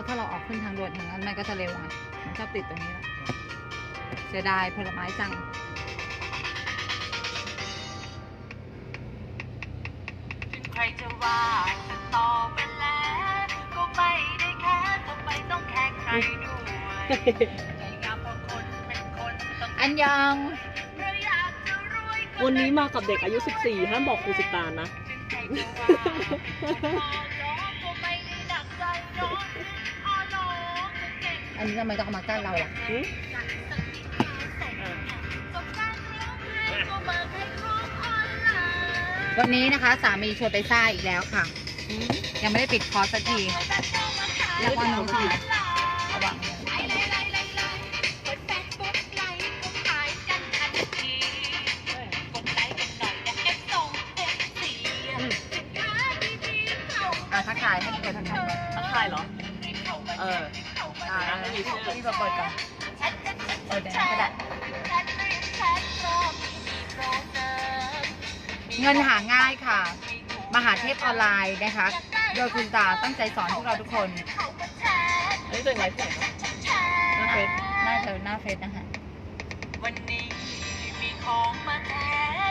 ราะถ้าเราออกขึ้นทางด่วนทางนั้นมันก็จะเร็วไงมันชอบติดตรงนี้แหละเสียดายผลไม้จังใครจะว่าจะต่อไปแล้วก็ไม่ได้แค่ทำไมต้องแค่ใครด้วยใจงามเพราะคนเป็นคนต้องอันยองเพราะอยากจะรวยก็วันนี้มากับเด็กอายุ 14 ห้ามบอกครูสิตานนะใค อันนี้ทำไมต้องเอามากั้นเราล่ะหืมจัดสักนิดเอาส่งจบการร้องเพลงก็มาให้ครบออนไลน์วันนี้นะคะ สามีชวนไปซ่าอีกแล้วค่ะหืมยังไม่ได้ปิดคอร์สสักทีแล้ววันนู้นค่ะระวัง อ่าไม่มีชื่อพี่มาเปิดก่อนเปิดแดงก็ได้เงินหาง่ายค่ะ มหาเทพออนไลน์นะคะ โดยคุณตาตั้งใจสอนพวกเราทุกคนอันนี้เป็นไลฟ์ไหนครับหน้าเฟซน่าจะหน้าเฟซนะคะวันนี้มีของมาแท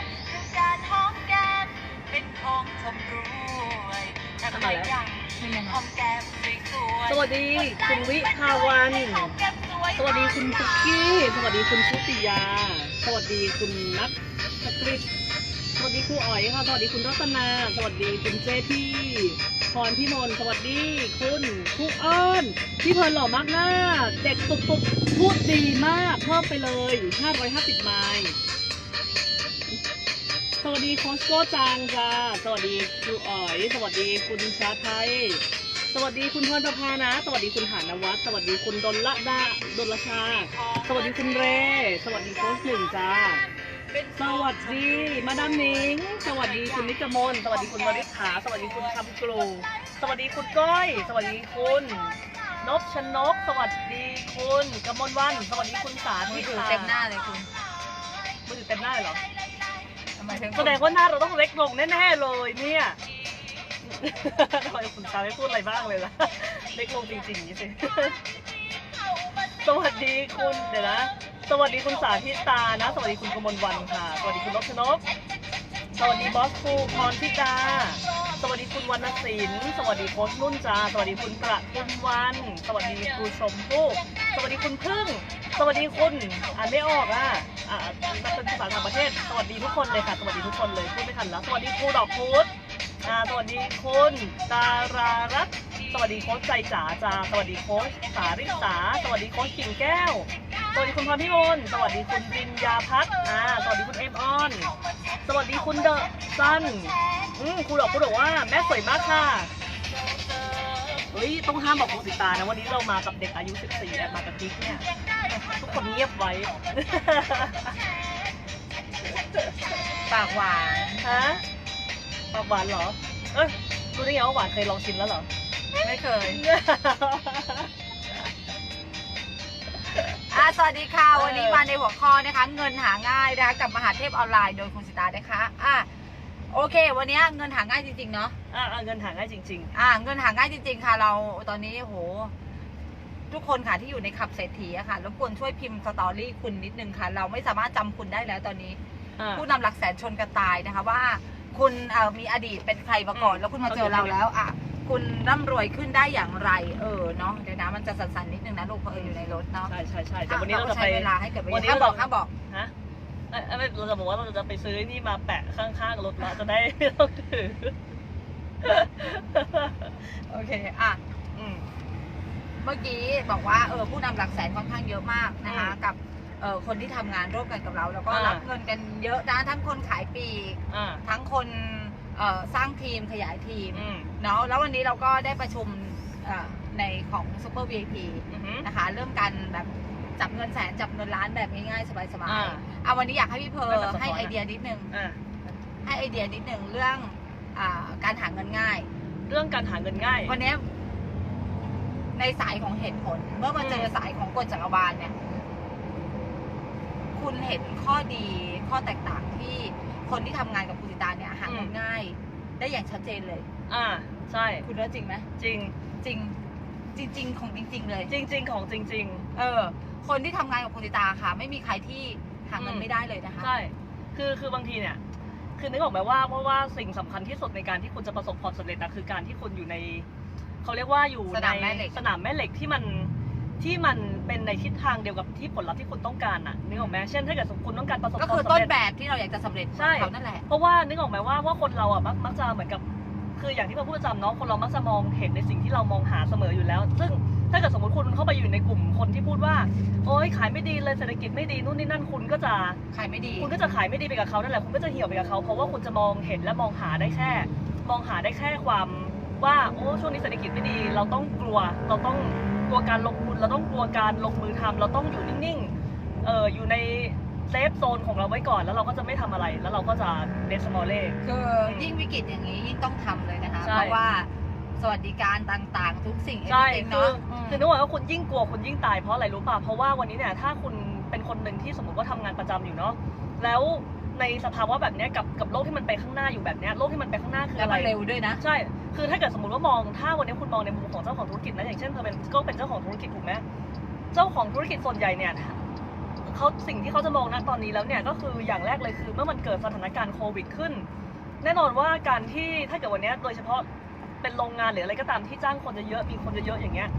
นคือการหอมแก้มเป็นของชมรวยถ้าใครอยากนี่มันหอมแก้ม สวัสดีคุณวิภาวัน สวัสดีคุณปุกกี้ สวัสดีคุณชุติยา สวัสดีคุณนัทชกฤษสวัสดีครูอ๋อยค่ะ สวัสดีคุณรัตนา สวัสดีคุณเจพี่พรพี่มนสวัสดีคุณครูอ้อนพี่เพลินหล่อมากหน้า เด็กสุดๆพูดดีมาก เพิ่มไปเลย 550 ไมล์สวัสดีโคชโก้จางจ้าสวัสดีครูอ๋อย สวัสดีคุณชาไทย สวัสดีคุณพรประภานะ สวัสดีคุณหานวัฒน์สวัสดีคุณดลละดาดลละชา สวัสดีคุณเร สวัสดีโค้ชหนึ่งจ้า สวัสดีมาดามนิง สวัสดีคุณนิจมน สวัสดีคุณวริษฐาสวัสดีคุณคำกรู สวัสดีคุณก้อย สวัสดีคุณนพชนก สวัสดีคุณกมลวัน สวัสดีคุณสามืธิอถือเต็มหน้าเลยคุณมือถือเต็มหน้าเลยเหรอทำไมถึงแสดงว่าหน้าเราต้องเล็กลงแน่ๆเลยเนี่ย ทำไมคุณตาไม่พูดอะไรบ้างเลยล่ะ เล็กลงจริงๆนี่สิ สวัสดีคุณเดี๋ยวนะ สวัสดีคุณสาธิตานะ สวัสดีคุณกมลวันค่ะ สวัสดีคุณนพชนกสวัสดีบอสครูพรทิดาสวัสดีคุณวรรณศิลป์สวัสดีโค้ชนุ่นจาสวัสดีคุณประทุมวัน สวัสดีครูชมพู่สวัสดีคุณพึ่ง สวัสดีคุณอ่านไม่ออกอะอ่าเป็นภาษาต่างประเทศ สวัสดีทุกคนเลยค่ะ สวัสดีทุกคนเลยพูดไม่ทันแล้ว สวัสดีครูดอกพุธ อ่าสวัสดีคุณดารารัตน์สวัสดีโค้ชใจจ๋าจ้าสวัสดีโค้ชสาริสาสวัสดีโค้ชกิ่งแก้ว สวัสดีคุณพรพิมลสวัสดีคุณจินยาพัฒน์อ่าสวัสดีคุณเอมออน สวัสดีคุณเดอะซันอืมครูดอกพูดบอกว่าแม่สวยมากค่ะเฮ้ยต้องห้ามบอกครูสิตานะวันนี้เรามากับเด็กอายุ 14แอบมากับทิกเนี่ยทุกคนเงียบไว้ปากหวานฮะ ปากหวานเหรอ เอ้ยรู้ได้ไงว่าหวานเคยลองชิมแล้วเหรอ ไม่เคย อะสวัสดีค่ะวันนี้มาในหัวข้อนะคะ เงินหาง่ายนะคะกับมหาเทพออนไลน์โดยคุณสิตานะคะอะโอเค วันนี้เงินหาง่ายจริงๆเนาะอ่าเงินหาง่ายจริง อะเงินหาง่ายจริง ๆ ค่ะ เราตอนนี้โห ทุกคนค่ะที่อยู่ในขับเศรษฐีอะค่ะรบกวนช่วยพิมพ์สตอรี่คุณนิดนึงค่ะ เราไม่สามารถจำคุณได้แล้วตอนนี้ ๆอ่าผู้นำหลักแสนชนกันตายนะคะว่า คุณเอ่อมีอดีตเป็นใครมาก่อนอืมแล้วคุณมาเจอเราแล้วอะคุณร่ำรวยขึ้นได้อย่างไร เออเนาะเดี๋ยวนะมันจะสั่นๆนิดนึงนะลูกเพราะเอออยู่ในรถเนาะใช่ใช่ใช่แต่วันนี้เราก็จะใช้ไปเวลาให้เกิดประโยวัชนน์นี้ห้ามเราบอกห้ามบอก ฮะเอ้ยเอ้ยเราจะบอกว่าเราจะไปซื้อนี่มาแปะข้างๆรถแล้วจะได้ไม่ต้องถือ โอเค อะ อืม เมื่อกี้บอกว่าเออผู้นำหลักแสนค่อนข้างเยอะมากนะคะ อืมกับ เออคนที่ทำงานร่วมกันกับเรา แล้วก็อ่ารับเงินกันเยอะนะทั้งคนขายปลีกอ่าทั้งคนเอ่อสร้างทีมขยายทีมอืมเนาะแล้ววันนี้เราก็ได้ประชุมเอ่อในของ Super VIP อือหือ นะคะเรื่องการแบบจับเงินแสนจับเงินล้านแบบง่ายๆ สบายอ่าๆเอาวันนี้อยากให้พี่เพอไม่แบบซับซ้อนให้ไอเดียนิดนึง อ่าให้ไอเดียนิดนึงเรื่องอาการหาเงินง่าย เรื่องการหาเงินง่าย วันนี้ในสายของเหตุผล เมื่อมาเจอมสายของกฎจักรวาลเนี่ย คุณเห็นข้อดีข้อแตกต่างที่คนที่ทำงานกับคุณสิตาเนี่ยหาเงินง่าย ได้อย่างชัดเจนเลย อ่าใช่ คุณว่าจริงไหมจริง จริง จริง ๆ ของจริง ๆ เลย จริง ๆ ของจริง เออ คนที่ทำงานกับคุณติตาค่ะ ไม่มีใครที่หาเงินอืม ไม่ได้เลยนะคะ ๆ ใช่ คือคือบางทีเนี่ย คือนึกออกไหมว่าเพราะว่าสิ่งสำคัญที่สุดในการที่คุณจะประสบความสำเร็จนะคือการที่คุณอยู่ใน เขาเรียกว่าอยู่สในนามแม่เหล็ก สนามแม่เหล็กที่มัน ที่มันเป็นในทิศทางเดียวกับที่ผลลัพธ์ที่คุณต้องการน่ะนึกออกไหมเช่นถ้าเกิดสมมติคุณต้องการประสบก็ความคือสำต้นเร็จ แบบที่เราอยากจะสำเร็จใช่ของเขานั่นแหละ เพราะว่านึกออกไหมว่าว่าคนเราอะมักมักจะเหมือนกับ คืออย่างที่เราพูดประจำเนาะคนเรามักจะมองเห็นในสิ่งที่เรามองหาเสมออยู่แล้ว ซึ่งถ้าเกิดสมมติคุณเข้าไปอยู่ในกลุ่มคนที่พูดว่า โอ๊ยขายไม่ดีเลยเศรษฐกิจไม่ดีนู่นนี่นั่นคุณก็จะขายไม่ดี คุณก็จะขายไม่ดีไปกับเขานั่นแหละคุณก็จะเหี่ยวไปกับเขาเพราะว่าคุณจะมองเห็นและมองหาได้แค่ มองหาได้แค่ความว่าโอ้ช่วงนี้เศรษฐกิจไม่ดี เราต้องกลัวเราต้อง กลัวการลงทุนเราต้องกลัวการลงมือทำเราต้องอยู่นิ่งๆเอออยู่ในเซฟโซนของเราไว้ก่อนแล้วเราก็จะไม่ทำอะไรแล้วเราก็จะเดสมอลเล่คือยิ่งวิกฤตอย่างนี้ยิ่งต้องทำเลยนะคะใช่เพราะว่าสวัสดิการต่างๆ ทุกสิ่งใช่เองคือเนาะคือนึกว่าคุณยิ่งกลัวคุณยิ่งตายเพราะอะไรรู้ป่ะเพราะว่าวันนี้เนี่ยถ้าคุณเป็นคนหนึ่งที่สมมติว่าทำงานประจำอยู่เนาะแล้วในสภาวะแบบเนี้ยกับกับโลกที่มันไปข้างหน้าอยู่แบบเนี้ยโลกที่มันไปข้างหน้าคือแล้วอะไรมันเร็วด้วยนะ ใช่ คือถ้าเกิดสมมติว่ามองถ้าวันนี้คุณมองในมุมของเจ้าของธุรกิจนะอย่างเช่นเธอเป็นก็เป็นเจ้าของธุรกิจถูกไหมเจ้าของธุรกิจส่วนใหญ่เนี่ยเขาสิ่งที่เขาจะมองณตอนนี้แล้วเนี่ยก็คืออย่างแรกเลยคือเมื่อมันเกิดสถานการณ์โควิดขึ้น แน่นอนว่าการที่ถ้าเกิดวันเนี้ยโดยเฉพาะเป็นโรงงานหรืออะไรก็ตามที่จ้างคนเยอะๆมีคนเยอะๆอย่างเงี้ย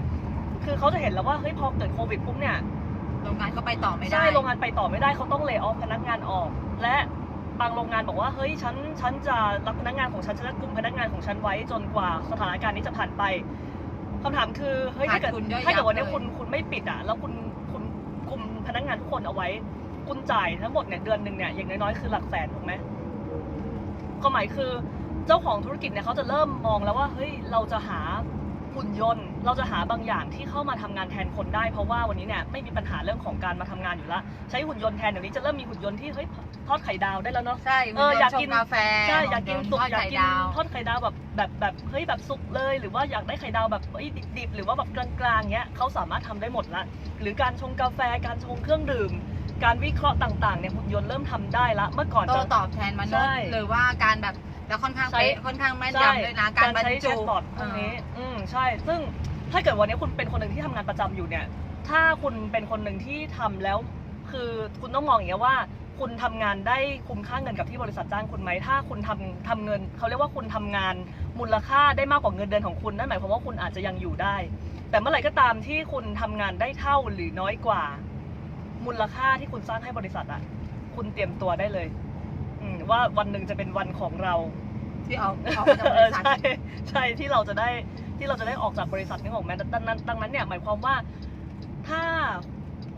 คือเขาจะเห็นแล้วว่าเฮ้ยพอเกิดโควิดปุ๊บเนี่ยโรงงานก็ไปต่อไม่ได้ ใช่ โรงงานไปต่อไม่ได้เขาต้องเล y off พนักงานออก และ บางโรงงานบอกว่าเฮ้ยฉันฉันจะรับพนักงานของฉันฉันจะกลุ่มพนักงานของฉันไว้จนกว่าสถานการณ์นี้จะผ่านไปคำถามคือเฮ้ยถ้าเกิดขาดทุนย่อยยับถ้าเกิดวันนี้เลย คุณคุณไม่ปิดอะแล้วคุณคุณกลุ่มพนักงานทุกคนเอาไว้ คุณจ่ายทั้งหมดเนี่ยเดือนหนึ่งเนี่ยอย่างน้อยๆคือหลักแสนถูกไหมความหมายคือเจ้าของธุรกิจเนี่ยเขาจะเริ่มมองแล้วว่าเฮ้ยเราจะหา หุ่นยนต์ เราจะหาบางอย่างที่เข้ามาทำงานแทนคนได้ เพราะว่าวันนี้เนี่ยไม่มีปัญหาเรื่องของการมาทำงานอยู่แล้วใช้หุ่นยนต์แทนเดี๋ยวนี้จะเริ่มมีหุ่นยนต์ที่เฮ้ยทอดไข่ดาวได้แล้วเนาะใช่เอออยากกินชงกาแฟใช่อยากกินสุกทอดอยากไข่กินดาวทอดไข่ดาวแบบแบบแบบเฮ้ยแบบสุกเลย หรือว่าอยากได้ไข่ดาวแบบเอ้ยดิบๆหรือว่าแบบกลางๆเงี้ยเขาสามารถทำได้หมดละหรือการชงกาแฟการชงเครื่องดื่มการวิเคราะห์ต่างๆเนี่ยหุ่นยนต์เริ่มทำได้ละเมื่อก่อนโต้จะตอบแทนมนุษใช่ย์หรือว่าการแบบแล้วค่อนข้างใช้เป๊ะค่อนข้างแม่นใช่ยำด้วยนะการบรรใช้จุแชทบอทพวกนี้อืม ใช่ ซึ่งถ้าเกิดวันนี้คุณเป็นคนหนึ่งที่ทำงานประจำอยู่เนี่ย ถ้าคุณเป็นคนหนึ่งที่ทำแล้ว คือคุณต้องมองอย่างเงี้ยว่า คุณทำงานได้คุ้มค่าเงินกับที่บริษัทจ้างคุณไหม ถ้าคุณทำทำเงินเขาเรียกว่าคุณทำงานมูลค่าได้มากกว่าเงินเดือนของคุณนั่นหมายความว่าคุณอาจจะยังอยู่ได้ แต่เมื่อไหร่ก็ตามที่คุณทำงานได้เท่าหรือน้อยกว่า มูลค่าที่คุณสร้างให้บริษัทอะคุณเตรียมตัวได้เลยอืมว่าวันหนึ่งจะเป็นวันของเราที่เอาเอามาจากบริษัทใช่ใช่ที่เราจะได้ ที่เราจะได้ออกจากบริษัทนี้ของแมดังนั้นดังนั้นเนี่ยหมายความว่าถ้า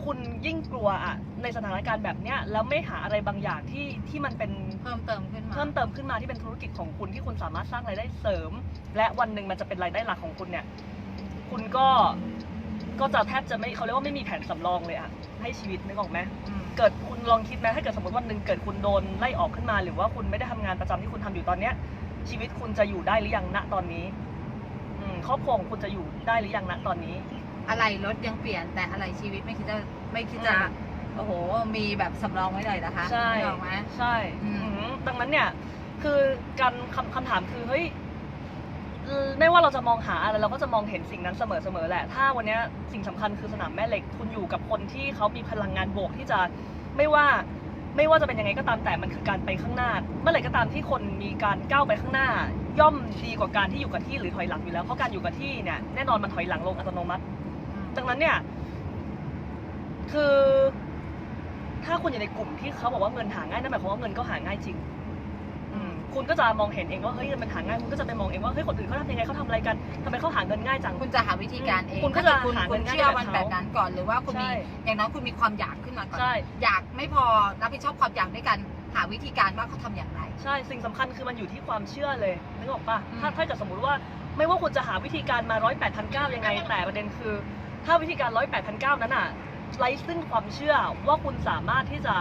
คุณยิ่งกลัวอะในสถานการณ์แบบเนี้ยแล้วไม่หาอะไรบางอย่างที่ที่มันเป็นเพิ่มเติมขึ้นมาเพิ่มเติมขึ้นมาที่เป็นธุรกิจของคุณที่คุณสามารถสร้างรายได้เสริม และวันหนึ่งมันจะเป็นรายได้หลักของคุณเนี่ย คุณก็ก็จะแทบจะไม่เขาเรียกว่าไม่มีแผนสำรองเลยอะให้ชีวิตนึกออกไหมอืมเกิดคุณลองคิดไหมถ้าเกิดสมมติวันหนึ่งเกิดคุณโดนไล่ออกขึ้นมา หรือว่าคุณไม่ได้ทำงานประจำที่คุณทำอยู่ตอนเนี้ยชีวิตคุณจะอยู่ได้หรือยังณตอนนี้อืม ครอบครัวของคุณจะอยู่ได้หรือยังณตอนนี้ อะไรรถยังเปลี่ยนแต่อะไรชีวิตไม่คิดจะไม่คิดจะอืม โอ้โห มีแบบสำรองไว้เลยนะคะใช่นึกออกไหม ใช่อืม อืมดังนั้นเนี่ย คือการคำคำถามคือเฮ้ยเอ่อไม่ว่าเราจะมองหาอะไรเราก็จะมองเห็นสิ่งนั้นเสมอเสมอแหละ ถ้าวันเนี้ยสิ่งสำคัญคือสนามแม่เหล็กคุณอยู่กับคนที่เขามีพลังงานบวกที่จะไม่ว่า ไม่ว่าจะเป็นยังไงก็ตามแต่มันคือการไปข้างหน้า เมื่อไหร่ก็ตามที่คนมีการก้าวไปข้างหน้า ย่อมดีกว่าการที่อยู่กับที่หรือถอยหลังอยู่แล้วเพราะการอยู่กับที่เนี่ยแน่นอนมันถอยหลังลงอัตโนมัติ ดังนั้นเนี่ย คือ ถ้าคุณอยู่ในกลุ่มที่เขาบอกว่าเงินหาง่ายนั่นหมายความว่าเงินก็หาง่ายจริงอืม คุณก็จะมองเห็นเองว่าเฮ้ยมันหาง่ายคุณก็จะไปมองเองว่าเฮ้ยคนอื่นเขาทำยังไงเขาทำอะไรกันทำไมเขาหาเงินง่ายจัง คุณจะหาวิธีการเองคุณก็ถ้าจะเกิดคุณหาคุณเงินง่ายเชื่อแบบมันเขาแบบนั้นก่อนหรือว่าคุณมีใช่อย่างน้อยคุณมีความอยากขึ้นมาก่อนใช่อยากไม่พอรับผิดชอบความอยากด้วยกันหาวิธีการว่าเขาทำอย่างไร ใช่สิ่งสำคัญคือมันอยู่ที่ความเชื่อเลยนึกออกปะอืมถ้าถ้าเกิดสมมติว่าไม่ว่าคุณจะหาวิธีการมาร้อยแปดพันเก้ายังไง แต่ประเด็นคือ ถ้าวิธีการร้อยแปดพันเก้านั้นอะไร้ซึ่งความเชื่อว่าคุณสามารถที่จะ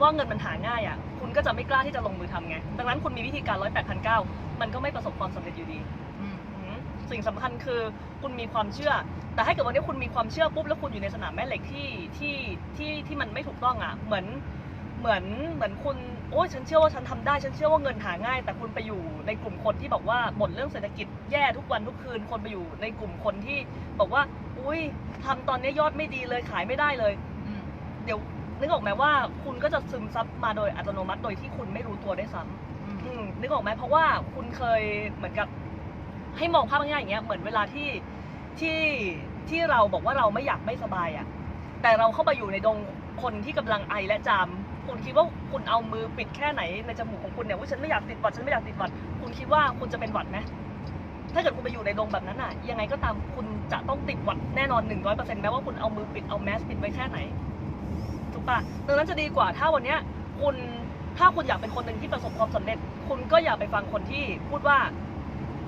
ว่าเงินมันหาง่ายอะ คุณก็จะไม่กล้าที่จะลงมือทำไง ดังนั้นคุณมีวิธีการร้อยแปดพันเก้ามันก็ไม่ประสบความสำเร็จอยู่ดี อืมอืมสิ่งสำคัญคือคุณมีความเชื่อ แต่ถ้าเกิดวันนี้คุณมีความเชื่อปุ๊บแล้วคุณอยู่ในสนามแม่เหล็กที่ที่ที่ที่มันไม่ถูกต้องอะ เหมือนเหมือนเหมือนคุณโอ้ยฉันเชื่อว่าฉันทำได้ฉันเชื่อว่าเงินหาง่าย แต่คุณไปอยู่ในกลุ่มคนที่บอกว่าบ่นเรื่องเศรษฐกิจแย่ทุกวันทุกคืนคนไปอยู่ในกลุ่มคนที่บอกว่า อุ้ยทำตอนนี้ยอดไม่ดีเลยขายไม่ได้เลย อืม เดี๋ยว นึกออกไหมว่าคุณก็จะซึมซับมาโดยอัตโนมัติโดยที่คุณไม่รู้ตัวได้วยซ้ำอืมอืมนึกออกไหมเพราะว่าคุณเคยเหมือนกับ ให้มองภาพง่ายๆอย่างเงี้ยเหมือนเวลาที่ที่ที่เราบอกว่าเราไม่อยากไม่สบายอะ่ะแต่เราเข้าไปอยู่ในดงคนที่กำลังไอและจามคุณคิดว่าคุณเอามือปิดแค่ไหนในจมูกของคุณเนี่ยว่าฉันไม่อยากติดหวัดฉันไม่อยากติดหวัด คุณคิดว่าคุณจะเป็นหวัดไหมถ้าเกิดคุณไปอยู่ในดงแบบนั้นอะยังไงก็ตามคุณจะต้องติดหวัดแน่นอนหนึ่งร้อยเปอร์เซ็นต์แม้ว่าคุณเอามือปิดเอาแมสปิดไว้แค่ไหนถูก ปะดังนั้นจะดีกว่าถ้าวันเนี้ยคุณถ้าคุณอยากเป็นคนหนึ่งที่ประสบความสำเร็จ คุณก็อย่าไปฟังคนที่พูดว่า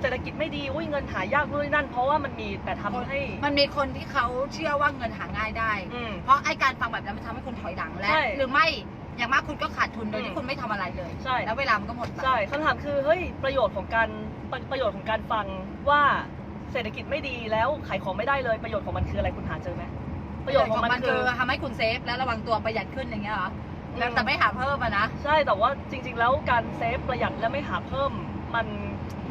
เศรษฐกิจไม่ดีอุ้ยเงินหายากนู่นนนั่น เพราะว่ามันมีแต่ทำให้ มันมีคนที่เขาเชื่อว่าเงินหาง่ายได้อืมเพราะไอ้การฟังแบบนั้นมันทำให้คุณถอยหลังและใช่หรือไม่อย่างมากคุณก็ขาดทุนโดยอืที่มคุณไม่ทำอะไรเลยใช่แล้วเวลามันก็หมดไปใช่คำถามคือเฮ้ยประโยชน์ของการประประโยชน์ของการฟังว่าเศรษฐกิจไม่ดีแล้วขายของไม่ได้เลยประโยชน์ของมันคืออะไรคุณหาเจอไหม ประโยชน์ของมันคือทำให้คุณเซฟและระวังตัวประหยัดขึ้นอย่างเงี้ยเหรออืมแล้วแต่ไม่หาเพิ่มอะนะ ใช่แต่ว่าจริง ๆ แล้วการเซฟประหยัดและไม่หาเพิ่มมัน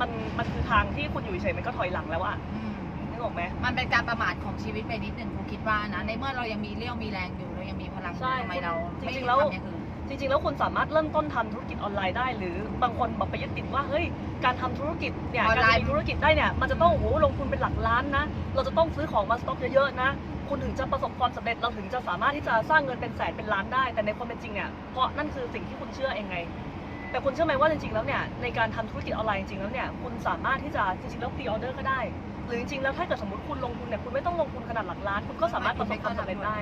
มันมันคือทางที่คุณอยู่เฉยๆมันก็ถอยหลังแล้วอะอืมนึกออกไหมมันเป็นการประมาทของชีวิตไปนิดหนึ่งผมคิดว่านะในเมื่อเรายังมีเรี่ยวมีแรงอยู่เรายังมีพลังอยู่ใช่ทำไมเราจไม่ริงๆแล้วทำอย่างอื่นจริงๆ แล้วคุณสามารถเริ่มต้นทำธุรกิจออนไลน์ได้ หรือบางคนแบบไปยึดติดว่าเฮ้ยการทำธุรกิจเนี่ยออนการไลน์จะมีธุรกิจได้เนี่ยมันจะต้องโอ้โหลงทุนเป็นหลักล้านนะ เราจะต้องซื้อของมาสต็อกเยอะๆนะ คุณถึงจะประสบความสำเร็จเราถึงจะสามารถที่จะสร้างเงินเป็นแสนเป็นล้านได้ แต่ในความเป็นจริงเนี่ยเพราะนั่นคือสิ่งที่คุณเชื่อเองไง แต่คุณเชื่อไหมว่าจริงๆแล้วเนี่ยในการทำธุรกิจออนไลน์จริงๆแล้วเนี่ยคุณสามารถที่จะจริงๆแล้วพรีออเดอร์ก็ได้ หรือจริงๆแล้วถ้าเกิดสมมติคุณลงทุนเนี่ยคุณไม่ต้องลงทุนขนาดหลักล้าน คุณก็สามารถประสบความสำเร็จได้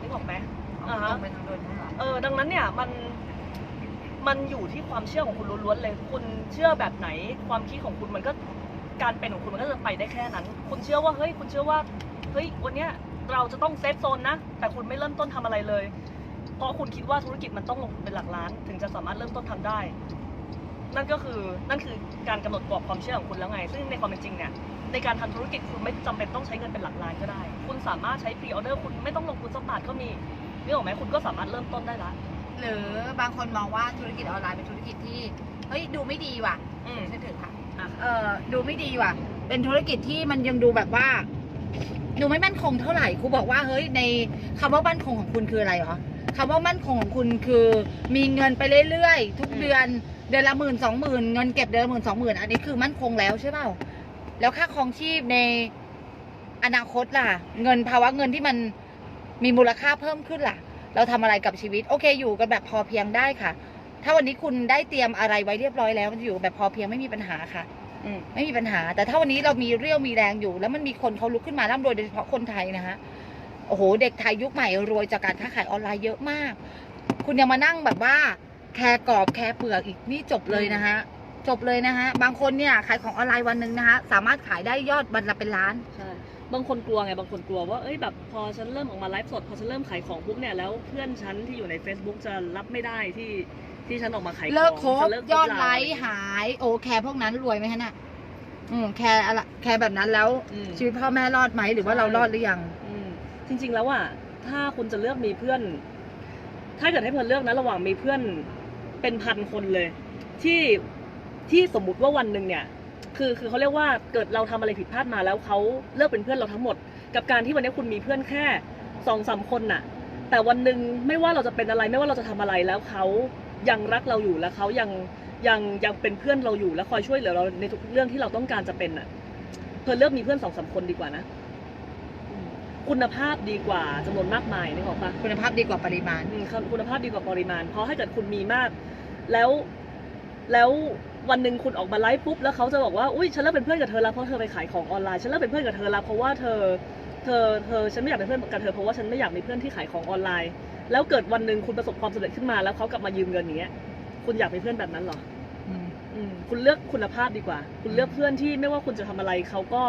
นึกออกไหมเอาตรงไปทางโดนนั่นเหรอเออดังนั้นเนี่ยมันมันอยู่ที่ความเชื่อของคุณล้วนๆเลย คุณเชื่อแบบไหน ความคิดของคุณมันก็การเป็นของคุณมันก็จะไปได้แค่นั้น คุณเชื่อว่าเฮ้ย คุณเชื่อว่า เฮ้ยวันเนี้ยเราจะต้องเซฟโซนนะ แต่คุณไม่เริ่มต้นทำอะไรเลย เพราะคุณคิดว่าธุรกิจมันต้องลงทุนเป็นหลักล้าน ถึงจะสามารถเริ่มต้นทำได้ นั่นก็คือนั่นคือการกำหนดกรอบความเชื่อของคุณแล้วไง ซึ่งในความเป็นจริงเนี่ยในการทำธุรกิจคุณไม่จำเป็นต้องใช้เงินเป็นหลักล้านก็ได้ คุณสามารถใช้พรีออเดอร์คุณไม่ต้องลงทุนสักบาทก็มีนี่ออกไหมคุณก็สามารถเริ่มต้นได้ละ หรือบางคนมองว่าธุรกิจออนไลน์เป็นธุรกิจที่เฮ้ยดูไม่ดีว่ะอืมฉันถือค่ะอะเออดูไม่ดีว่ะ เป็นธุรกิจที่มันยังดูแบบว่า ดูไม่มั่นคงเท่าไหร่ครูบอกว่าเฮ้ยในคำว่ามั่นคงของคุณคืออะไรเหรอคำว่ามั่นคงของคุณคือ มีเงินไปเรื่อยๆทุกเดือนเดือนละหมื่นสองหมื่นเงินเก็บเดือนละหมื่นสองหมื่นอันนี้คือมั่นคงแล้วใช่เปล่าแล้วค่าครองชีพในอนาคตล่ะ เงินภาวะเงินที่มันมีมูลค่าเพิ่มขึ้นล่ะ เราทำอะไรกับชีวิต โอเค อยู่กันแบบพอเพียงได้ค่ะ ถ้าวันนี้คุณได้เตรียมอะไรไว้เรียบร้อยแล้วมันอยู่แบบพอเพียงไม่มีปัญหาค่ะ อืมไม่มีปัญหา แต่ถ้าวันนี้เรามีเรี่ยวมีแรงอยู่ แล้วมันมีคนเขาลุกขึ้นมาร่ำรวยโดยเฉพาะคนไทยนะคะโอ้โห เด็กไทยยุคใหม่รวยจากการค้าขายออนไลน์เยอะมาก คุณยังมานั่งแบบว่า แคร์กรอบแคร์เปลือกอีกนี่จบเลยนะคะจบเลยนะคะบางคนเนี่ยขายของออนไลน์วันหนึ่งนะคะสามารถขายได้ยอดวันละเป็นล้าน ใช่ บางคนกลัวไง บางคนกลัวว่าเอ้ยแบบพอฉันเริ่มออกมาไลฟ์สด พอฉันเริ่มขายของปุ๊บเนี่ยแล้วเพื่อนฉันที่อยู่ใน Facebook จะรับไม่ได้ที่ ที่ฉันออกมาขายของเลิกคบจะเลิกคบยอดเราไลค์หาย โอ้แคร์พวกนั้นรวยไหมคะน่ะอืมแคร์อะไรแคร์แบบนั้นแล้ว อืม ชีวิตพ่อแม่รอดไหมหรือว่าใช่ เรารอดหรือยัง อืมจริง ๆ แล้วอะถ้าคุณจะเลือกมีเพื่อน ถ้าเกิดให้เพื่อนเลือกนะระหว่างมีเพื่อนเป็นพันคนเลย ที่ที่สมมุติว่าวันหนึ่งเนี่ย คือคือเขาเรียกว่าเกิดเราทำอะไรผิดพลาดมาแล้วเขาเลิกเป็นเพื่อนเราทั้งหมด กับการที่วันนี้คุณมีเพื่อนแค่สองสามคนน่ะ แต่วันหนึ่งไม่ว่าเราจะเป็นอะไรไม่ว่าเราจะทำอะไรแล้วเขา ยังรักเราอยู่แล้วเขายังยังยังเป็นเพื่อนเราอยู่และคอยช่วยเหลือเราในทุกเรื่องที่เราต้องการจะเป็นน่ะเพื่อนเลือกมีเพื่อนสองสามคนดีกว่านะอืมคุณภาพดีกว่าจำนวนมากมายนึกออกปะคุณภาพดีกว่าปริมาณ อืมคุณภาพดีกว่าปริมาณ เพราะถ้าเกิดคุณมีมาก แล้วแล้ววันหนึ่งคุณออกมาไลฟ์ปุ๊บแล้วเขาจะบอกว่าอุ้ยฉันเลิกเป็นเพื่อนกับเธอแล้วเพราะเธอไปขายของออนไลน์ฉันเลิกเป็นเพื่อนกับเธอแล้วเพราะว่าเธอเธอเธอฉันไม่อยากเป็นเพื่อนกับเธอเพราะว่าฉันไม่อยากมีเพื่อนที่ขายของออนไลน์ แล้วเกิดวันหนึ่งคุณประสบความสำเร็จขึ้นมาแล้วเขากลับมายืมเงินอย่างเงี้ยคุณอยากเป็นเพื่อนแบบนั้นเหรออืมอืมคุณเลือกคุณภาพดีกว่า คุณเลือกเพื่อนที่ไม่ว่าคุณจะทำอะไรเขาก็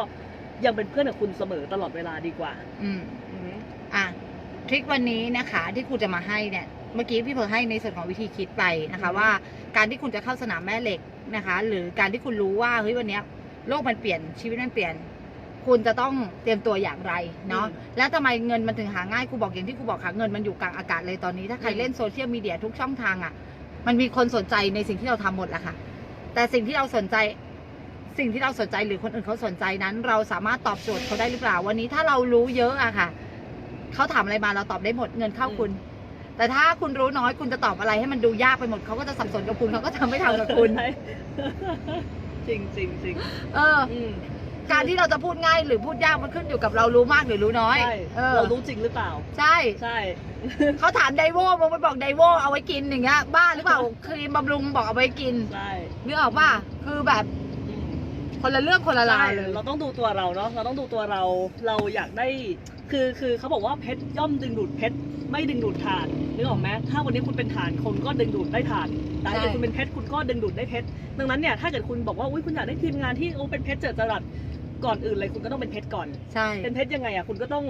ยังเป็นเพื่อนกับคุณเสมอตลอดเวลาดีกว่าอืมอืมอะทริควันนี้นะคะที่ครูจะมาให้เนี่ย เมื่อกี้พี่เพอให้ในส่วนของวิธีคิดไปนะคะ ว่าการที่คุณจะเข้าสนามแม่เหล็กนะคะ หรือการที่คุณรู้ว่าเฮ้ยวันเนี้ยโลกมันเปลี่ยนชีวิตมันเปลี่ยน คุณจะต้องเตรียมตัวอย่างไรเนาะอืมแล้วทำไมเงินมันถึงหาง่ายครูบอกอย่างที่ครูบอกค่ะเงินมันอยู่กลางอากาศเลยตอนนี้ ถ้าใครอืมเล่นโซเชียลมีเดียทุกช่องทางอะ่ะ มันมีคนสนใจในสิ่งที่เราทำหมดแหละค่ะ แต่สิ่งที่เราสนใจสิ่งที่เราสนใจหรือคนอื่นเขาสนใจนั้น เราสามารถตอบโจทย์เขาได้หรือเปล่าวันนี้ถ้าเรารู้เยอะอะค่ะเขาถามอะไรมาเราตอบได้หมดเงินเข้าคุณ แต่ถ้าคุณรู้น้อยคุณจะตอบอะไรให้มันดูยากไปหมดเขาก็จะสับสนกับคุณเขาก็จะไม่ทำกับคุณใช่จริงจริงจริงเอออืม การที่เราจะพูดง่ายหรือพูดยากมันขึ้นอยู่กับเรารู้มากหรือรู้น้อยใช่เออเรารู้จริงหรือเปล่า ใช่ ใช่ เขาถามไดโวมึงไปบอกไดโวเอาไว้กินอย่างเงี้ยบ้าหรือเปล่าครีมบำรุงบอกเอาไว้กินใช่นึกออกป่ะคือแบบอืมคนละเรื่องคนละราวใช่เลยเราต้องดูตัวเราเนาะเราต้องดูตัวเราเราอยากได้ คือคือเขาบอกว่าเพชรย่อมดึงดูดเพชรไม่ดึงดูดถ่านนึกออกไหมถ้าวันนี้คุณเป็นถ่านคนก็ดึงดูดได้ถ่านแต่ถ้าเกิดใช่คุณเป็นเพชรคุณก็ดึงดูดได้เพชรดังนั้นเนี่ยถ้าเกิดคุณบอกว่าอุ้ยคุณอยากได้ทีมงานที่โอ้เป็นเพชรเจิดจรัส ก่อนอื่นเลยคุณก็ต้องเป็นเพชรก่อน ใช่ เป็นเพชรยังไงอะคุณก็ต้อง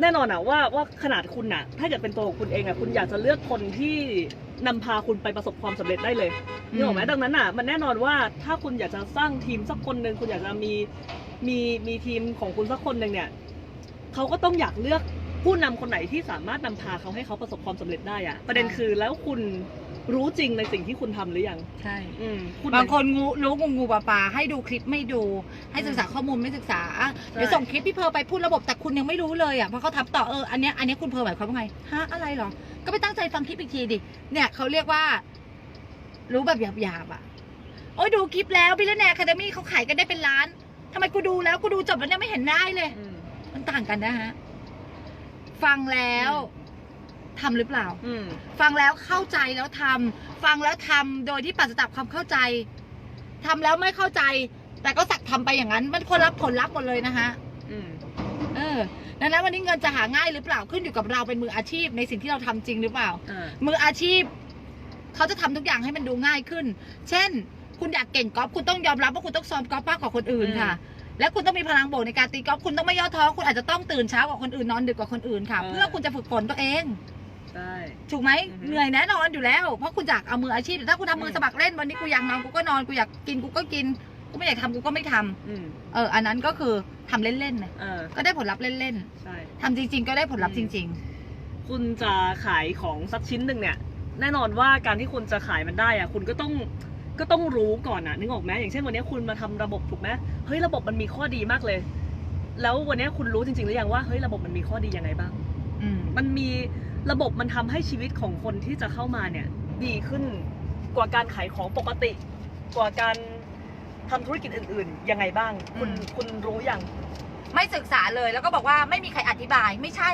แน่นอนอะว่าว่าขนาดคุณอะ ถ้าเกิดเป็นตัวของคุณเองอะคุณอยากจะเลือกคนที่นำพาคุณไปประสบความสำเร็จได้เลยนึกออกไหมดังนั้นอะมันแน่นอนว่าถ้าคุณอยากจะสร้างทีมสักคนหนึ่งคุณอยากจะมีมีมีทีมของคุณสักคนหนึ่งเนี่ยเขาก็ต้องอยากเลือกผู้นำคนไหนที่สามารถนำพาเขาให้เขาประสบความสำเร็จได้อะประเด็นคือแล้วคุณ รู้จริงในสิ่งที่คุณทำหรือยังใช่ อืมคุณบางคนงูรู้งูงูปลาปลาให้ดูคลิปไม่ดู ให้ศึกษาข้อมูลไม่ศึกษาอะเดี๋ยวส่งคลิปพี่เพร์ลไปพูดระบบแต่คุณยังไม่รู้เลยอะเพราะเขาทับต่อเอออันเนี้ยอันเนี้ยคุณเพร์ลหมายความว่าไงฮะอะไรเหรอ ก็ไปตั้งใจฟังคลิปอีกทีดิเนี่ยเขาเรียกว่า รู้แบบหยาบๆอะ โอ้ยดูคลิปแล้วบิลแนร์คาเดมี่เขาขายกันได้เป็นล้านทำไมกูดูแล้วกูดูจบแล้วเนี่ยไม่เห็นได้เลย อืม มันต่างกันนะฮะ ฟังแล้ว ทำหรือเปล่า อืม ฟังแล้วเข้าใจแล้วทำฟังแล้วทำโดยที่ปราศจากความเข้าใจทำแล้วไม่เข้าใจ แต่ก็สักทำไปอย่างนั้น มันคนรับผลลัพธ์หมดเลยนะคะ อืม เออดังนั้นวันนี้เงินจะหาง่ายหรือเปล่าขึ้นอยู่กับเราเป็นมืออาชีพในสิ่งที่เราทำจริงหรือเปล่า อ่า มืออาชีพ เขาจะทำทุกอย่างให้มันดูง่ายขึ้น เช่น คุณอยากเก่งกอล์ฟคุณต้องยอมรับว่าคุณต้องซ้อมกอล์ฟมากกว่าคนอื่นค่ะ และคุณต้องมีพลังบวกในการตีกอล์ฟคุณต้องไม่ย่อท้อคุณอาจจะต้องตื่นเช้ากว่าคนอื่นนอนดึกกว่าคนอื่นค่ะเออเพื่อคุณจะฝึกฝนตัวเอง ใช่ ถูกไหมอือฮึ เหนื่อยแน่นอนอยู่แล้ว เพราะคุณอยากเอามืออาชีพแต่ถ้าคุณทำมือสมัครเล่นวันนี้กูอยากนอนกูก็นอนกูอยากกินกูก็กินกูไม่อยากทำกูก็ไม่ทำอืมเอออันนั้นก็คือทำเล่นๆนะเออก็ได้ผลลัพธ์เล่นใช่ ๆทำจริง ๆ ก็ได้ผลลัพธ์จริง คุณจะขายของสักชิ้นหนึ่งเนี่ย แน่นอนว่าการที่คุณจะขายมันได้อะคุณก็ต้องก็ต้องรู้ก่อนอะนึกออกไหมอย่างเช่นวันนี้คุณมาทำระบบถูกไหมเฮ้ยระบบมันมีข้อดีมากเลย แล้ววันนี้คุณรู้จริงๆหรือยังว่าเฮ้ยระบบมันมีข้อดียังไงบ้าง ๆ อืมมันมี ระบบมันทำให้ชีวิตของคนที่จะเข้ามาเนี่ยดีขึ้นกว่าการขายของปกติ กว่าการทำธุรกิจอื่น ๆ ยังไงบ้าง คุณอืมคุณรู้ยังไม่ศึกษาเลยแล้วก็บอกว่าไม่มีใครอธิบายไม่ใช่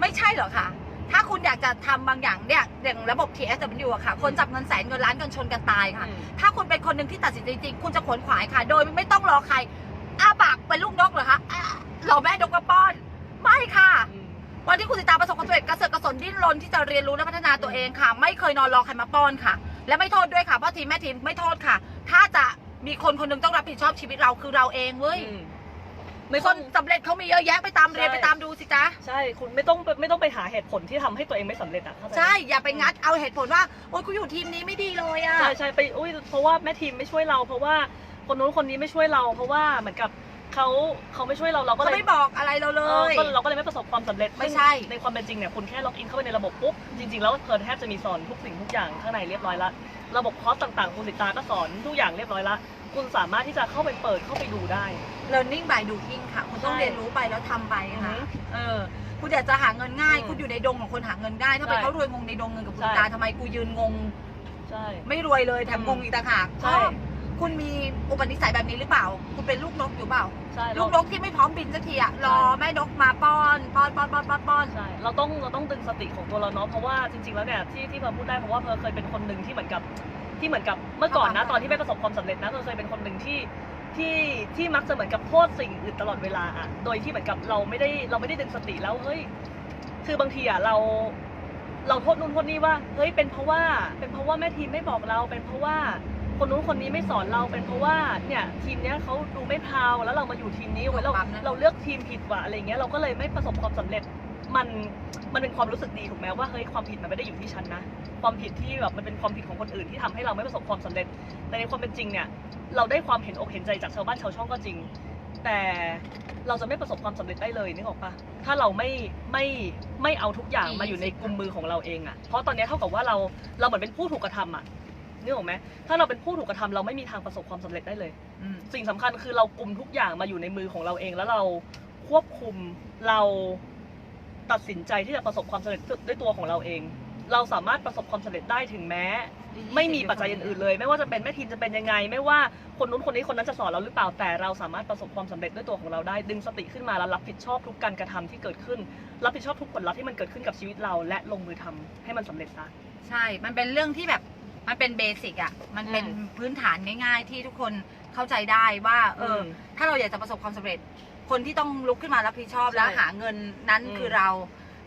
ไม่ใช่เหรอคะถ้าคุณอยากจะทำบางอย่างเนี่ยอย่างระบบ TSW อะค่ะ คนจับเงินแสนเงินล้านกันชนกันตายค่ะ ถ้าคุณเป็นคนหนึ่งที่ตัดสินใจจริงๆคุณจะขวนขวายค่ะ โดยไม่ต้องรอใครอ้าปากเป็นลูกนกเหรอคะอ้ารอแม่นกกระป้อน ไม่ค่ะอืม วันที่คุณสิตาประสบความสำเร็จกระเสือกกระสนดิ้นรนที่จะเรียนรู้และพัฒนาตัวเองค่ะ ไม่เคยนอนรอใครมาป้อนค่ะ และไม่โทษด้วยค่ะเพราะทีมแม่ทีมไม่โทษค่ะ ถ้าจะมีคนคนหนึงต้องรับผิดชอบชีวิตเราคือเราเองเว้ยอืม ไม่คต้อนง สำเร็จเขามีเยอะแยะไปตามเรียนใช่ ไปตามดูสิจ๊ะใช่คุณไม่ต้องไม่ต้องไปหาเหตุผลที่ทำให้ตัวเองไม่สำเร็จอะเข้าจไหมใช่อย่าไปงัดเอาเหตุผลว่าโอ๊ยกูอยู่ทีมนี้ไม่ดีเลยอะใช่ใช่ไปอุ้ยเพราะว่าแม่ทีมไม่ช่วยเรา เพราะว่าคนนู้นคนนี้ไม่ช่วยเรา เพราะว่าเหมือนกับ เขาเขาไม่ช่วยเราเราก็เขาเลยไม่บอกอะไรเราเลเออย ก็เราก็เลยไม่ประสบความสำเร็จไม่ใช่ในความเป็นจริงเนี่ยคุณแค่ล็อกอินเข้าไปในระบบปุ๊บจริงๆแล้วเพิร์นแทบจะมีสอนทุกสิ่งทุกอย่างข้างในเรียบร้อยละระบบคอร์สต่างๆคุณสิตาก็สอนทุกอย่างเรียบร้อยละคุณสามารถที่จะเข้าไปเปิดเข้าไปดูได้ learning by doing ค่ะ คุณต้องใช่เรียนรู้ไปแล้วทำไปค่ะเออ คุณอยากจะหาเงินง่าย อืมคุณอยู่ในดงของคนหาเงินง่ายถ้าไปใช่เขารวยงงในดงเงินกับคุณใช่ ตาทำไมกูยืนงง ใช่ ไม่รวยเลยแถมอืมงงอีกต่างหากใช่เพราะ คุณมีอุปนิสัยแบบนี้หรือเปล่า คุณเป็นลูกนกอยู่เปล่า ใช่ลูกนกที่ไม่พร้อมบินสักทีอะรอแม่นกมาป้อนป้อนป้อนป้อนป้อนป้อนใช่เราต้องเราต้องดึงสติของตัวเราเนาะเพราะว่าจริงๆแล้วเนี่ยที่ที่เพอพูดได้เพราะว่าเพอเคยเป็นคนหนึ่งที่เหมือนกับที่เหมือนกับเมื่อก่อนนะตอนที่ไม่ประสบความสำเร็จนะเพอเคยเป็นคนหนึ่งที่ที่ที่มักจะเหมือนกับโทษสิ่งอื่นตลอดเวลาอะโดยที่เหมือนกับเราไม่ได้เราไม่ได้ดึงสติแล้วเฮ้ยคือบางทีอะเราเราโทษนู่นโทษนี่ว่าเฮ้ยเป็นเพราะว่าเป็นเพราะว่าแม่ทีมไม่บอกเราเป็นเพราะว่า คนนู้นคนนี้ไม่สอนเราเป็นเพราะว่าเนี่ยทีมเนี้ยเขาดูไม่พาวแล้วเรามาอยู่ทีมนี้เว้ยเราเราเลือกทีมผิดว่ะอะไรเงี้ยเราก็เลยไม่ประสบความสำเร็จมันมันเป็นความรู้สึกดีถูกไหมว่าเฮ้ยความผิดมันไม่ได้อยู่ที่ฉันนะความผิดที่แบบมันเป็นความผิดของคนอื่นที่ทำให้เราไม่ประสบความสำเร็จ แต่ในความเป็นจริงเนี่ยเราได้ความเห็นอกเห็นใจจากชาวบ้านชาวช่องก็จริง แต่เราจะไม่ประสบความสำเร็จได้เลยนึกออกปะถ้าเราไม่ไม่ไม่เอาทุกอย่างมาอยู่ในกุมมือของเราเองอะเพราะตอนนี้เท่ากับว่าเราเราเหมือนเป็นผู้ถูกกระทำอะ นึกออกไหมถ้าเราเป็นผู้ถูกกระทำเราไม่มีทางประสบความสำเร็จได้เลย อืมสิ่งสำคัญคือเรากุมทุกอย่างมาอยู่ในมือของเราเอง แล้วเราควบคุมเราตัดสินใจที่จะประสบความสำเร็จด้วยตัวของเราเอง เราสามารถประสบความสำเร็จได้ถึงแม้ ไม่มีปัจจัยอื่นๆเลย ไม่ว่าจะเป็นแม่ทีมจะเป็นยังไง ไม่ว่าคนนู้นคนนี้คนนั้นจะสอนเราหรือเปล่าแต่เราสามารถประสบความสำเร็จด้วยตัวของเราได้ ดึงสติขึ้นมาแล้วรับผิดชอบทุกการกระทำที่เกิดขึ้น รับผิดชอบทุกผลลัพธ์ที่มันเกิดขึ้นกับชีวิตเรา และลงมือทำให้มันสำเร็จซะ ใช่ มันเป็นเรื่องที่แบบ มันเป็นเบสิกอะ มันเป็นอืมพื้นฐานง่ายๆ ที่ทุกคนเข้าใจได้ว่า เอออมถ้าเราอยากจะประสบความสำเร็จ คนที่ต้องลุกขึ้นมารับผิดชอบใช่แล้วหาเงินนั้นอืมคือเรา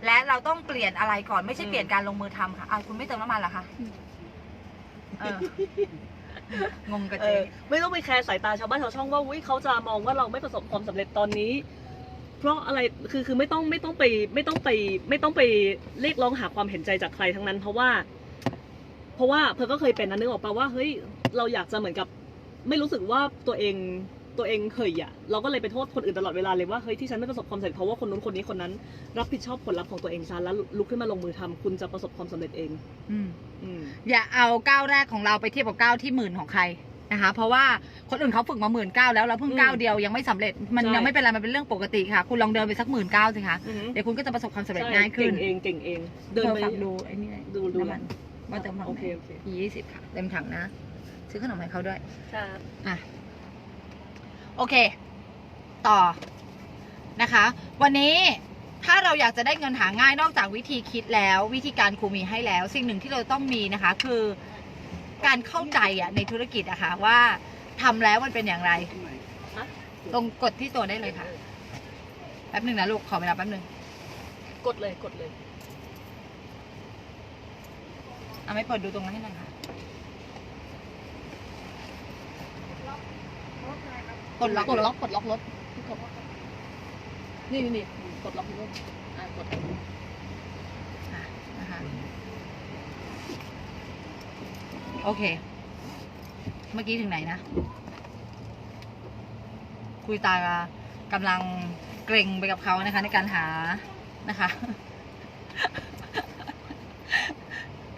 และเราต้องเปลี่ยนอะไรก่อนไม่ใช่อืม เปลี่ยนการลงมือทำค่ะอ้าวคุณไม่เติมน้ำมันเหรอคะเอองงกับเอเจ๊ อไม่ต้องไปแคร์สายตาชาวบ้านชาวช่องว่าอุ้ยเขาจะมองว่าเราไม่ประสบความสำเร็จตอนนี้ เพราะอะไรคือคือไม่ต้องไม่ต้องไปไม่ต้องไปไม่ต้องไปเรียกร้องหาความเห็นใจจากใครทั้งนั้น เพราะว่าเพ ราะว่าเพอก็เคยเป็นนะนึกออกปะว่าเฮ้ยเราอยากจะเหมือนกับ ไม่รู้สึกว่าตัวเองตัวเองเคยอะเราก็เลยไปโทษคนอื่นตลอดเวลาเลยว่าเฮ้ยที่ฉันไม่ประสบความสำเร็จเพราะว่าคนนู้นคนนี้คนนั้น รับผิดชอบผลลัพธ์ของตัวเองซะแล้วลุกขึ้นมาลงมือทำคุณจะประสบความสำเร็จเองอืมอืมอย่าเอาก้าวแรกของเราไปเทียบกับก้าวที่หมื่นของใครนะคะเพราะว่าคนอื่นเขาฝึกมาหมื่นเก้าแล้วเราเพิ่งอืมก้าวเดียวยังไม่สำเร็จมันใช่ยังไม่เป็นไรมันเป็นเรื่องปกติค่ะ คุณลองเดินไปสักหมื่นเก้าสิคะอือหือเดี๋ยวคุณก็จะประสบความสำเร็จใช่ง่ายขึ้นเก่งเองเก่งเองเดินเธอไปฝากดูไอ้นี่ดูดูน้ำมัน ว่าเติมถังโอไหเคนโอเคยี่สิบค่ะ เต็มถังนะ ซื้อขนมให้เขาด้วย ค่ะอะ โอเค ต่อนะคะ วันนี้ถ้าเราอยากจะได้เงินหาง่ายนอกจากวิธีคิดแล้ว วิธีการครูมีให้แล้ว สิ่งหนึ่งที่เราต้องมีนะคะ คือการเข้าใจอะในธุรกิจอะคะว่าทำแล้วมันเป็นอย่างไรฮะลงกดที่ตัวได้เลยค่ะแป๊บหนึ่งนะลูกขอเวลาแป๊บหนึ่งกดเลยกดเลย เอาไม่เปิดดูตรงนั้นให้หน่อยค่ะ กดล็อกกดล็อกกดล็อกรถกดล็อกนี่นี่นี่กดล็อกรถอ่ากดอะนะคะโอเค เมื่อกี้ถึงไหนนะ คุยตากำลังเกรงไปกับเขานะคะ ในการหานะคะ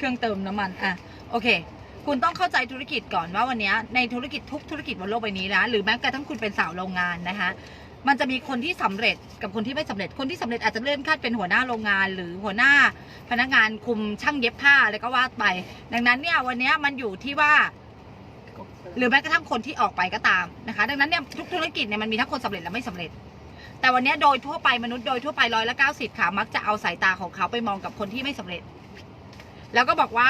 เครื่องเติมน้ำมันอะโอเค คุณต้องเข้าใจธุรกิจก่อนว่าวันนี้ในธุรกิจทุกธุรกิจบนโลกใบนี้นะหรือแม้กระทั่งคุณเป็นสาวโรงงานนะคะมันจะมีคนที่สำเร็จกับคนที่ไม่สำเร็จ คนที่สำเร็จอาจจะเลื่อนขั้นเป็นหัวหน้าโรงงาน หรือหัวหน้าพนักงานคุมช่างเย็บผ้าอะไรก็ว่าไป ดังนั้นเนี่ยวันนี้มันอยู่ที่ว่า หรือแม้กระทั่งคนที่ออกไปก็ตามนะคะ ดังนั้นเนี่ยทุกธุรกิจเนี่ยมันมีทั้งคนสำเร็จและไม่สำเร็จ แต่วันนี้โดยทั่วไปมนุษย์โดยทั่วไปร้อยละเก้าสิบค่ะมักจะเอาสายตาของเขาไปมองกับคนที่ไม่สำเร็จ แล้วก็บอกว่า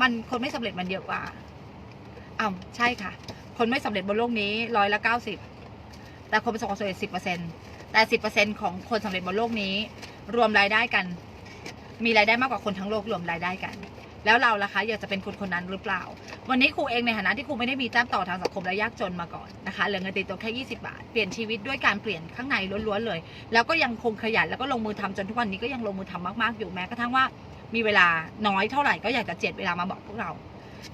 มันคนไม่สำเร็จมันเยอะกว่าอ้าวใช่ค่ะ คนไม่สำเร็จบนโลกนี้ร้อยละเก้าสิบแต่คนประสบความสำเร็จสิบเปอร์เซ็นต์แต่สิบเปอร์เซ็นต์ของคนสำเร็จบนโลกนี้ รวมรายได้กัน มีรายได้มากกว่าคนทั้งโลกรวมรายได้กันแล้วเราล่ะคะอยากจะเป็นคนคนนั้นหรือเปล่า วันนี้ครูเองในฐานะที่ครูไม่ได้มีแต้มต่อทางสังคมและยากจนมาก่อนนะคะเหลือเงินติดตัวแค่ 20 บาท เปลี่ยนชีวิตด้วยการเปลี่ยนข้างในล้วนๆเลย แล้วก็ยังคงขยันแล้วก็ลงมือทำจนทุกวันนี้ก็ยังลงมือทำมากๆอยู่แม้กระทั่งว่า มีเวลาน้อยเท่าไหร่ก็อยากจะเจ็ดเวลามาบอกพวกเรา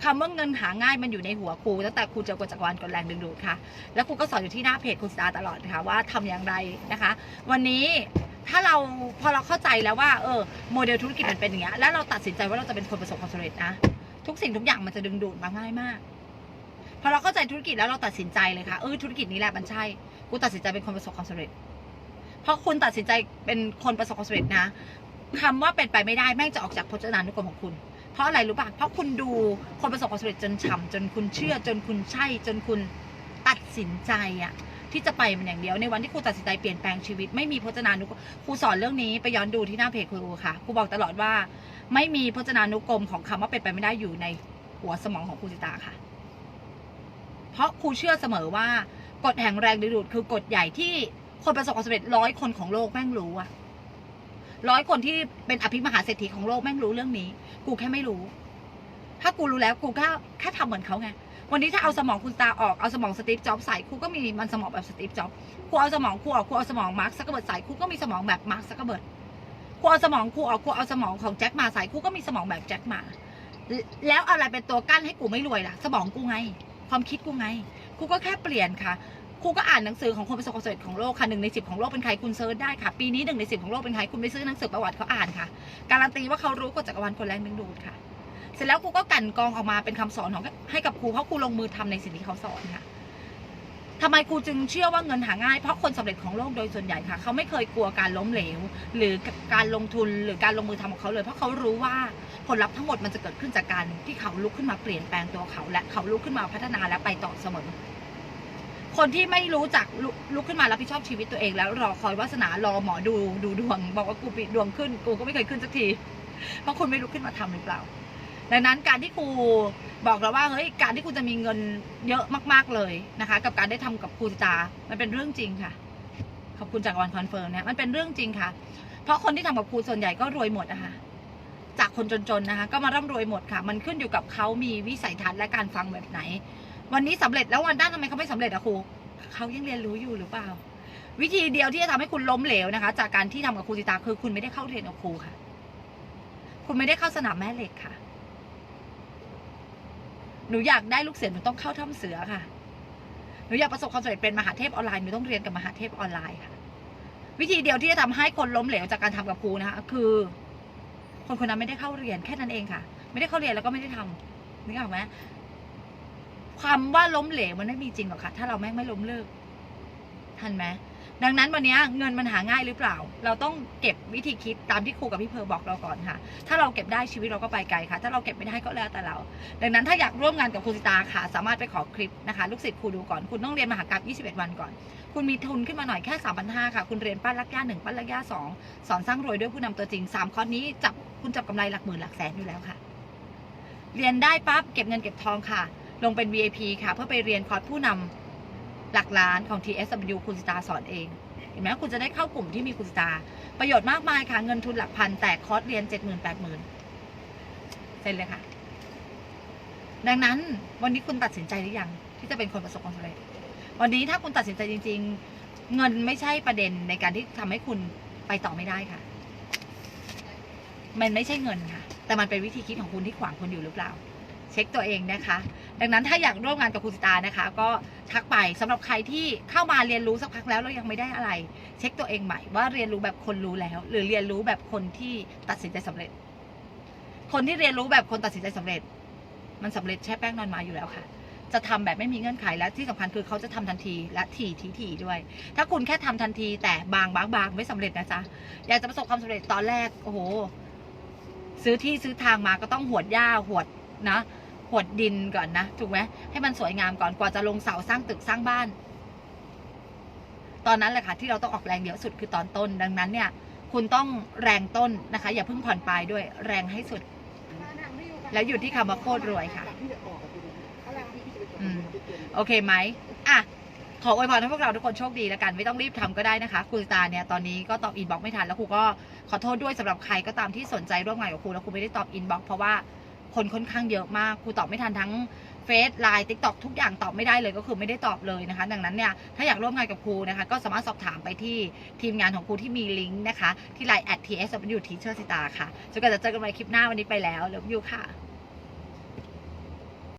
คำว่าเงินหาง่ายมันอยู่ในหัวครูตั้งแต่ครูเจอกฎจักรวาลกฎแรงดึงดูดค่ะ แล้วครูก็สอนอยู่ที่หน้าเพจคุณสตาร์ตลอดนะคะว่าทำอย่างไรนะคะ วันนี้ถ้าเราพอเราเข้าใจแล้วว่าเออโมเดลธุรกิจมันเป็นอย่างเงี้ยแล้วเราตัดสินใจว่าเราจะเป็นคนประสบความสำเร็จนะทุกสิ่งทุกอย่างมันจะดึงดูดมาง่ายมากพอเราเข้าใจธุรกิจแล้วเราตัดสินใจเลยค่ะเออธุรกิจนี้แหละมันใช่กูตัดสินใจเป็นคนประสบความสำเร็จเพราะคุณตัดสินใจเป็นคนประสบความสำเร็จนะ คำว่าเป็นไปไม่ได้แม่งจะออกจากพจนานุกรมของคุณ เพราะอะไรรู้ป่ะเพราะคุณดูคนประสบความสำเร็จจนฉ่ำจนคุณเชื่อ จนคุณใช่จนคุณตัดสินใจอะที่จะไปมันอย่างเดียวในวันที่ครูตัดสินใจเปลี่ยนแปลงชีวิตไม่มีพจนานุกรมครูสอนเรื่องนี้ไปย้อนดูที่หน้าเพจครูค่ะครูบอกตลอดว่า ไม่มีพจนานุกรมของคำว่าเป็นไปไม่ได้อยู่ในหัวสมองของครูสิตาค่ะ เพราะครูเชื่อเสมอว่ากฎแห่งแรงดึงดูดคือกฎใหญ่ที่คนประสบความสำเร็จร้อยคนของโลกแม่งรู้อะ ร้อยคนที่เป็นอภิมหาเศรษฐีของโลกแม่งรู้เรื่องนี้ กูแค่ไม่รู้ ถ้ากูรู้แล้วกูก็แค่ทำเหมือนเขาไงวันนี้ถ้าเอาสมองคุณตาออกเอาสมองสตีฟจ็อบใส่ครูก็มีมันสมองแบบสตีฟจ็อบครูเอาสมองครูออกครูเอาสมองมาร์คซักเกร์เบิร์ดใส่ครูก็มีสมองแบบมาร์คซักเกร์เบิร์ดครูเอาสมองครูออกครูเอาสมองของแจ็คมาใส่ครูก็มีสมองแบบแจ็คมาแล้วอะไรเป็นตัวกั้นให้กูไม่รวยล่ะ สมองกูไง ความคิดกูไงกูก็แค่เปลี่ยนค่ะ ครูก็อ่านหนังสือของคนประสบความสำเร็จของโลกค่ะหนึ่งในสิบของโลกเป็นใครคุณเซิร์ชได้ค่ะ ปีนี้หนึ่งในสิบของโลกเป็นใครคุณไปซื้อหนังสือประวัติเขาอ่านค่ะ การันตีว่าเขารู้กฎจักรวาลคนแรงดึงดูดค่ะ เสร็จแล้วครูก็กันกองออกมาเป็นคำสอนของให้กับครูเพราะครูลงมือทำในสิ่งที่เขาสอนค่ะทำไมครูจึงเชื่อว่าเงินหาง่ายเพราะคนสำเร็จของโลกโดยส่วนใหญ่ค่ะ เขาไม่เคยกลัวการล้มเหลว หรือการลงทุนหรือการลงมือทำของเขาเลย เพราะเขารู้ว่าผลลัพธ์ทั้งหมดมันจะเกิดขึ้นจากการที่เขาลุกขึ้นมาเปลี่ยนแปลงตัวเขา และเขาลุกขึ้นมาพัฒนาและไปต่อเสมอ คนที่ไม่รู้จักลุลุกขึ้นมารับผิดชอบชีวิตตัวเองแล้วรอคอยวาสนารอหมอดูดูดวง บอกว่ากูปิดดวงขึ้น กูก็ไม่เคยขึ้นสักที เพราะคุณไม่ลุกขึ้นมาทำหรือเปล่า ดังนั้นการที่ครูบอกเราว่าเฮ้ยการที่คุณจะมีเงินเยอะมาก ๆเลยนะคะ กับการได้ทำกับครูจามันเป็นเรื่องจริงค่ะ ขอบคุณจากวันคอนเฟิร์มเนี่ยมันเป็นเรื่องจริงค่ะ เพราะคนที่ทำกับครูส่วนใหญ่ก็รวยหมดนะคะจากคนจนๆนะคะ ก็มาร่ำรวยหมดค่ะ มันขึ้นอยู่กับเขามีวิสัยทัศน์และการฟังแบบไหน วันนี้สำเร็จแล้ววันหน้าทำไมเขาไม่สำเร็จอะครูเขายังเรียนรู้อยู่หรือเปล่า วิธีเดียวที่จะทำให้คุณล้มเหลวนะคะ จากการที่ทำกับครูจิตาคือคุณไม่ได้เข้าเรียนกับครูค่ะ คุณไม่ได้เข้าสนามแม่เหล็กค่ะ หนูอยากได้ลูกเสือหนูต้องเข้าถ้ำเสือค่ะหนูอยากประสบความสำเร็จเป็นมหาเทพออนไลน์หนูต้องเรียนกับมหาเทพออนไลน์ค่ะ วิธีเดียวที่จะทำให้คนล้มเหลวจากการทำกับครูนะคะคือ คนคนนั้นไม่ได้เข้าเรียนแค่นั้นเองค่ะ ไม่ได้เข้าเรียนแล้วก็ไม่ได้ทำนึกออกไหม ความว่าล้มเหลวมันไม่มีจริงหรอกค่ะ ถ้าเราแม่งไม่ล้มเลิกทันไหมดังนั้นวันนี้เงินมันหาง่ายหรือเปล่า เราต้องเก็บวิธีคิดตามที่ครูกับพี่เพอร์บอกเราก่อนค่ะ ถ้าเราเก็บได้ชีวิตเราก็ไปไกลค่ะ ถ้าเราเก็บไม่ได้ก็แล้วแต่เรา ดังนั้นถ้าอยากร่วมงานกับครูสิตาค่ะ สามารถไปขอคลิปนะคะ ลูกศิษย์ครูดูก่อน คุณต้องเรียนมหากรรม21 วันก่อน คุณมีทุนขึ้นมาหน่อยแค่ 3,500ค่ะ คุณเรียนปั้นลักย่าหนึ่งปั้นลักย่าสองสอนสร้างรวยด้วยผู้นำตัวจริง 3 คอร์สนี้จับคุณจับกำไรหลักหมื่นหลักแสนอยู่แล้วค่ะ เรียนได้ปั๊บเก็บเงินเก็บทองค่ะ ลงเป็น VIP ค่ะ เพื่อไปเรียนคอร์สผู้นำหลักล้านของ TSW คุณสตาสอนเอง เห็นไหมคุณจะได้เข้ากลุ่มที่มีคุณสตาประโยชน์มากมายค่ะ เงินทุนหลักพัน แต่คอร์สเรียนเจ็ดหมื่นแปดหมื่นเซ็นเลยค่ะ ดังนั้นวันนี้คุณตัดสินใจหรือยัง ที่จะเป็นคนประสบความสำเร็จ วันนี้ถ้าคุณตัดสินใจจริง ๆ เงินไม่ใช่ประเด็นในการที่ทำให้คุณไปต่อไม่ได้ค่ะ มันไม่ใช่เงินค่ะ แต่มันเป็นวิธีคิดของคุณที่ขวางคุณอยู่หรือเปล่า เช็คตัวเองนะคะ ดังนั้นถ้าอยากร่วมงานกับคุณสตานะคะ ก็ทักไปสำหรับใครที่เข้ามาเรียนรู้สักพักแล้วแล้วยังไม่ได้อะไร เช็คตัวเองใหม่ว่าเรียนรู้แบบคนรู้แล้ว หรือเรียนรู้แบบคนที่ตัดสินใจสำเร็จ คนที่เรียนรู้แบบคนตัดสินใจสำเร็จ มันสำเร็จแช่แป้งนอนมาอยู่แล้วค่ะ จะทำแบบไม่มีเงื่อนไขและที่สำคัญคือเขาจะทำทันทีและถี่ทีถี่ด้วย ถ้าคุณแค่ทำทันทีแต่บางบางบางไม่สำเร็จนะจ๊ะอยากจะประสบความสำเร็จตอนแรกโอ้โหซื้อที่ซื้อทางมาก็ต้องหวดหญ้าหวดนะ หวดดินก่อนนะถูกไหมให้มันสวยงามก่อนกว่าจะลงเสาสร้างตึกสร้างบ้าน ตอนนั้นแหละค่ะที่เราต้องออกแรงเยอะสุดคือตอนต้น ดังนั้นเนี่ย คุณต้องแรงต้นนะคะ อย่าเพิ่งผ่อนปลายด้วยแรงให้สุด แล้วอยู่ที่คำว่าโคตรรวยค่ะโอเคไหมอะขออวยพรให้พวกเราทุกคนโชคดีแล้วกัน ไม่ต้องรีบทำก็ได้นะคะครูตาเนี่ยตอนนี้ก็ตอบอินบ็อกไม่ทันแล้วครูก็ขอโทษด้วยสำหรับใครก็ตามที่สนใจร่วมงานกับครูแล้วครูไม่ได้ตอบอินบ็อกเพราะว่า คนค่อนข้างเยอะมากครูตอบไม่ทันทั้งเฟซไลน์ทิกตอกทุกอย่างตอบไม่ได้เลยก็คือไม่ได้ตอบเลยนะคะ ดังนั้นเนี่ยถ้าอยากร่วมงานกับครูนะคะ ก็สามารถสอบถามไปที่ทีมงานของครูที่มีลิงก์นะคะ ที่ไลน์ at ts w teacher สิตาค่ะจนกว่าจะเจอกันใหม่คลิปหน้าวันนี้ไปแล้วเลิฟยูค่ะ